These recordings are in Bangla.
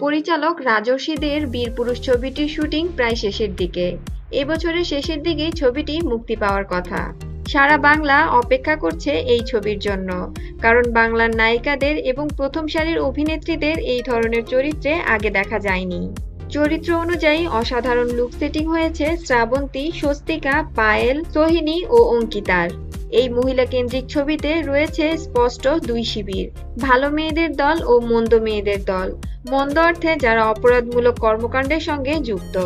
পরিচালক রাজস্বীদের বীরপুরুষ ছবিটির শুটিং প্রায় শেষের দিকে। এবছরের শেষের দিকেই ছবিটি মুক্তি পাওয়ার কথা। সারা বাংলা অপেক্ষা করছে এই ছবির জন্য। কারণ বাংলার নায়িকাদের এবং প্রথম সারির অভিনেত্রীদের এই ধরনের চরিত্রে আগে দেখা যায়নি। চরিত্র অনুযায়ী অসাধারণ লুক সেটিং হয়েছে শ্রাবন্তী, স্বস্তিকা, পায়েল, সোহিনী ও অঙ্কিতার। এই মহিলা কেন্দ্রিক ছবিতে রয়েছে স্পষ্ট দুই শিবির, ভালো মেয়েদের দল ও মন্দ মেয়েদের দল। মন্দ অর্থে যারা অপরাধমূলক কর্মকাণ্ডের সঙ্গে যুক্ত।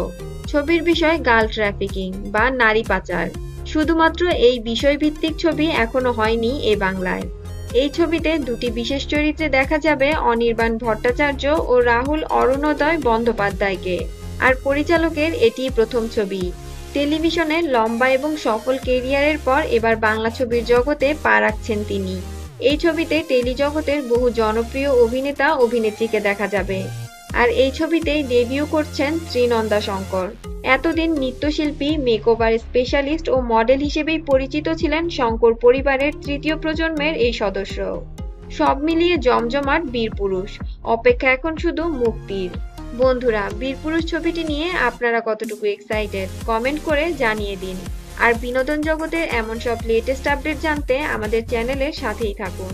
ছবির বিষয় গার্ল ট্রাফিকিং বা নারী পাচার। শুধুমাত্র এই বিষয়ভিত্তিক ছবি এখনও হয়নি এ বাংলায়। এই ছবিতে দুটি বিশেষ চরিত্রে দেখা যাবে অনির্বাণ ভট্টাচার্য ও রাহুল অরুণোদয় বন্দ্যোপাধ্যায়কে। আর পরিচালকের এটি প্রথম ছবি। টেলিভিশনে লম্বা এবং সফল কেরিয়ারের পর এবার বাংলা ছবির জগতে পা রাখছেন তিনি। এই ছবিতে টেলিজগতের বহু জনপ্রিয় অভিনেতা, অভিনেত্রীকে দেখা যাবে। আর এই ছবিতেই ডেবিউ করছেন শ্রীনন্দা শঙ্কর। এতদিন নৃত্যশিল্পী, মেকওভার স্পেশালিস্ট ও মডেল হিসেবেই পরিচিত ছিলেন শঙ্কর পরিবারের তৃতীয় প্রজন্মের এই সদস্য। সব মিলিয়ে জমজমাট বীরপুরুষ অপেক্ষা এখন শুধু মুক্তির। বন্ধুরা, বীরপুরুষ ছবিটি নিয়ে আপনারা কতটুকু এক্সাইটেড কমেন্ট করে জানিয়ে দিন। আর বিনোদন জগতের এমন সব লেটেস্ট আপডেট জানতে আমাদের চ্যানেলের সাথেই থাকুন।